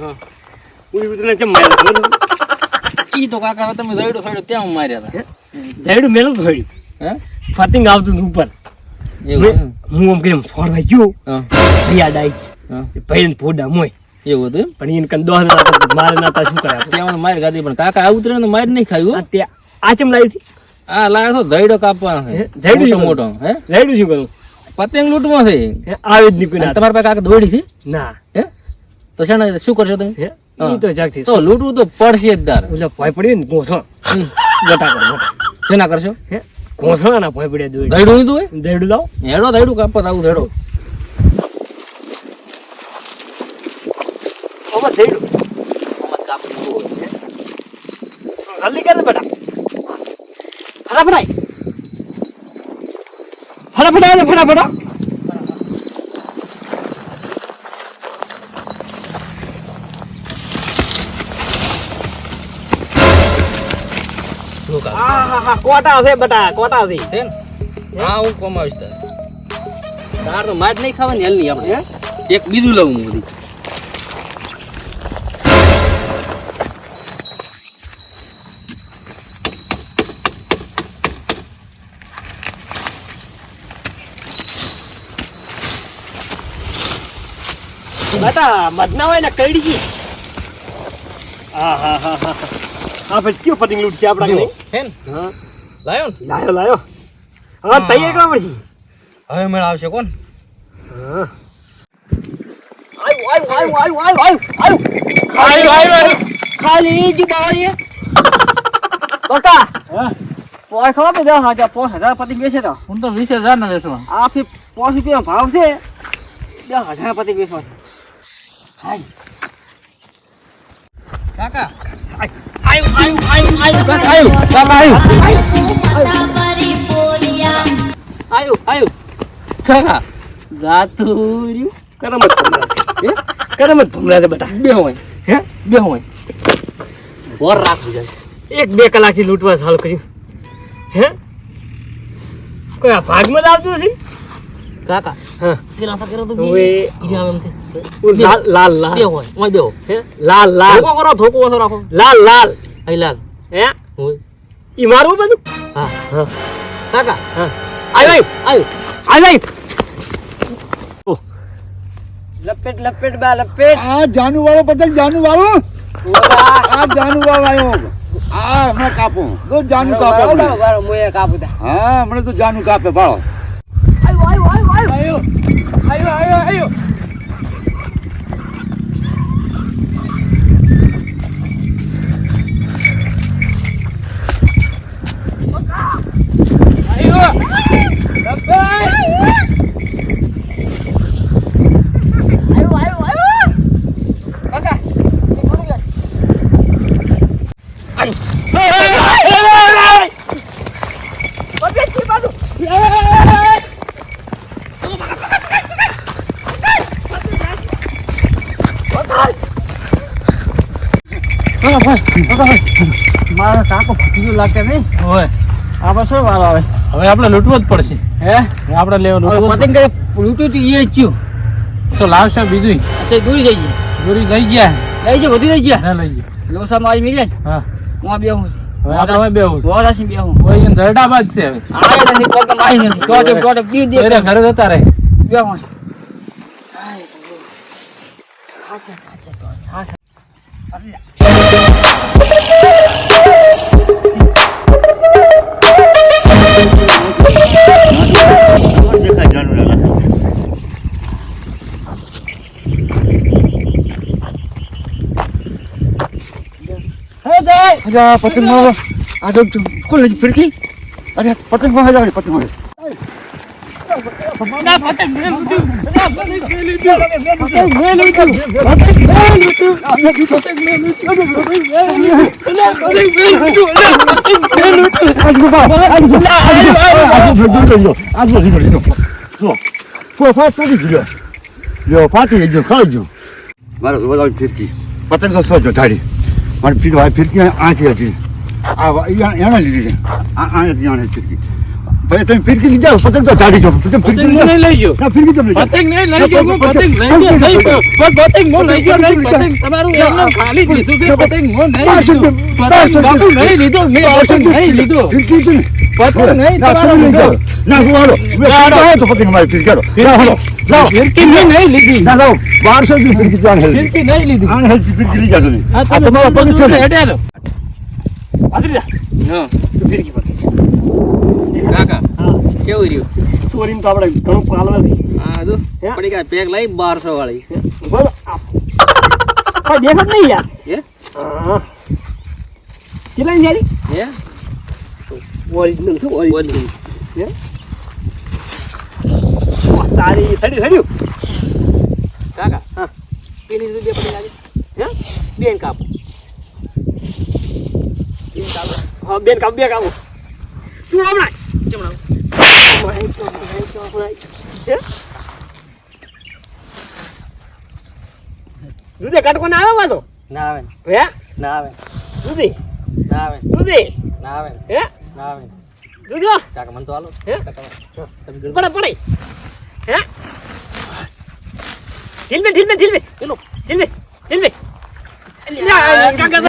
હા. ઉડી ઉતરીને કેમ માર્યો ઈ તો કાકા તમે દઈડો થોડો ત્યાં માર્યા હતા ઝાડું મેલું જ હે? ફતિંગ આવતું હતું ઉપર. એવું હું આમ કરીને ફોડવા ગયો. હા. યાદ આવી હા. ભાઈ ફોડા મોય. એવું હતું પણ એને કન દોહ મારે ના શું કરે ત્યાં મારી ગાદી પણ કાકા આ ઉતરે તો મારી નહીં ખાયું હો. આ તે આ ચમ લાવી હતી? આ લાવ્યો તો દઈડો કાપવાનો છે. જઈડું મોટો હે? ઝાડું શું કરું? પતંગ લૂંટમાં છે. આવી જ અને તમારા પાસે કાકા દોડી થી ના. હે? તો છે ને શું કરશો તમે? ઈ તો જાગતી તો લૂંટવું તો પડશે જ દર ઓલા ભોંય પડી ને ઘોંસા ગટા કરો જેના કરશો? હે? ઘોંસા ના પડ્યા દોડી દઈડું લીધું હોય ઝાડું લાવો. હેડો દઈડું કાપત આવું હેડો. ઓમાં ઝાડું જલ્દી કર બેટા. ફટાફટ ફટાફટ ફટાફટ આ. શું કાકા? આ હા હા કોટા છે બેટા કોટા છે છે ને? હા હું કમાવીશ તાર તાર તો માર નહીં ખાવાની હાલ નહીં આપણે હે એક બીજું લઉં હું બધી બેટા મધના હોય ને કઈડી ગઈ હા હા હા હા હા પછી કયો પતંગ લૂટ છે આપણા? છે ને? હા. લાયો ને? લાયો લાયો. હા. તૈયાર કરવા પડશે હવે મેળ આવશે કોણ? હા. આયુ આયુ આયુ આયુ આયુ આયુ આયુ. આયુ આયુ ખાલી જ બાવળીએ બકા હા. પોસ ખબર કે દસ હજાર પોસ હજાર પતિ બેસે તો? હું તો વીસ હજાર ના દેશો આ ફી પોસ રૂપિયા ભાવ છે. દસ હજાર પતિ બેસવા છે. હાય કાકા એક બે કલાક થી લૂંટવા ચાલુ કર્યું હે કોઈ ભાગમાં આવતું નથી કાકા હા પેલા ફકરો તો બી ઇરામ એમ લાલ લાલ લાલ બે હોય ઓય બે હે લાલ લાલ ધોકો કરો ધોકો રાખો લાલ લાલ અહીં લાલ. હે? હોય ઈ મારવું બધું? હા. હા. કાકા? હા. આવ્યો આવ્યું આવ્યો લપેટ લપેટ બા લપેટ. આ જાનુ વાળો પતંગ જાનુ વાળો આ જાનુ વાળો આવ્યો આ હમણાં કાપો. તો જાનુ કાપો. હા હમણાં તો જાનુ કાપે ભાળો મારો કાકો ફૂટી લાગતા નહીં હોય આપણે શું વારો આવે હવે આપણે લૂંટવું જ પડશે હે આપણે લેવું હવે લૂંટવું પતંગ કરે લૂંટ્યું તું એ જ થયું તો લાવશે બીજું અત્યારે દૂરી જઈ ગઈ દોરી જઈ ગયા લઈ જાય વધી રહી ગયા ના લઈ ગયા લોસા મારી મિલે ને હા હું બે હું હવે આપણે હવે બેહું છે. વોરાસી બે હું કોઈ એને દરડાબાજ છે હવે આયા નથી કોક મારી નથી ટોટે ટોટે બી દે ઘરે ઘરે જતા રહે બે હું દેખાય જાનુ લાલા અરે પતંગ મારો આ તો કોલેજ ફિરકી અરે પતંગમાં જાવ પતંગ ના પતંગ મેલ ઉઠ્યું ના પતંગ મેલ ઉઠ્યું પતંગ મેલ ઉઠ્યું પતંગ મેલ ઉઠ્યું આપણે પતંગ મેલ ઉઠ્યું પતંગ મેલ ઉઠ્યું ના પતંગ મેલ ઉઠ્યું ના પતંગ મેલ મારા બધા ફિરકી. પતંગ ધારી. મારી ફિરકી આંચી હતી. આ લીધી છે. આ ફિરકી. ભાઈ તમે ફિરકી લઈ જાઓ પતંગ તો ચાડી જાઓ તમે ફિરકી પતંગ લઈ જાઓ નહીં લઈ ગયો ના ફિરકી તમે લઈ જાઓ પતંગ નહીં લઈ ગયો હું પતંગ લઈ ગયો નહીં પણ પતંગ હું લઈ ગયો નહીં પતંગ તમારું એમને ખાલી જ લીધું છે પતંગ હું નહીં લીધું પતંગ બાપુ નહીં લીધું મેં પતંગ નહીં લીધું ફિરકી છે ને પતંગ નહીં ના તમારો તમે લઈ જાઓ લીધો ના હું હાલો હાલો. હાલો તો પતંગ મારી ફિરકી હાલો ના હાલો લાવો ફિરકી મેં નહીં લીધી ના લાવો બારસો રૂપિયા ફિરકી જાણ હેલ્દી ફિરકી નહીં લીધી આને હેલ્દી ફિરકી લઈ જાજો આ આ તમારો પગ છે ને હેડ્યા લો આદરી જા હા ફિરકી પર કાકા હા. કેવું રહ્યું? સોરીને તો આપણે ઘણું પાલવા છે હા તો? પડી ગયા પેક લઈ બારસો વાળી. બોલ આ દેખત નહીં યાર. હે? હા. કેટલાની જારી હે? ઓરિજિનલ છે ઓરિજિનલ. હે? તારી સડી સડ્યું કાકા હા. પેલી રીતે પડી લાગે. હે? બેન કાપ. બેન કાપ. હા બેન કામ બે કાપ. તું હમણાં દૂધે કટકો ના આવે ના. આવે હે? ના આવે. દૂધી ના આવે. દૂધી ના આવે હે? ના આવે દૂધો કાકા મને તો હાલો. હે? કાકા તમે ગરબા- પડે પડે. હે? પેલો. કાકા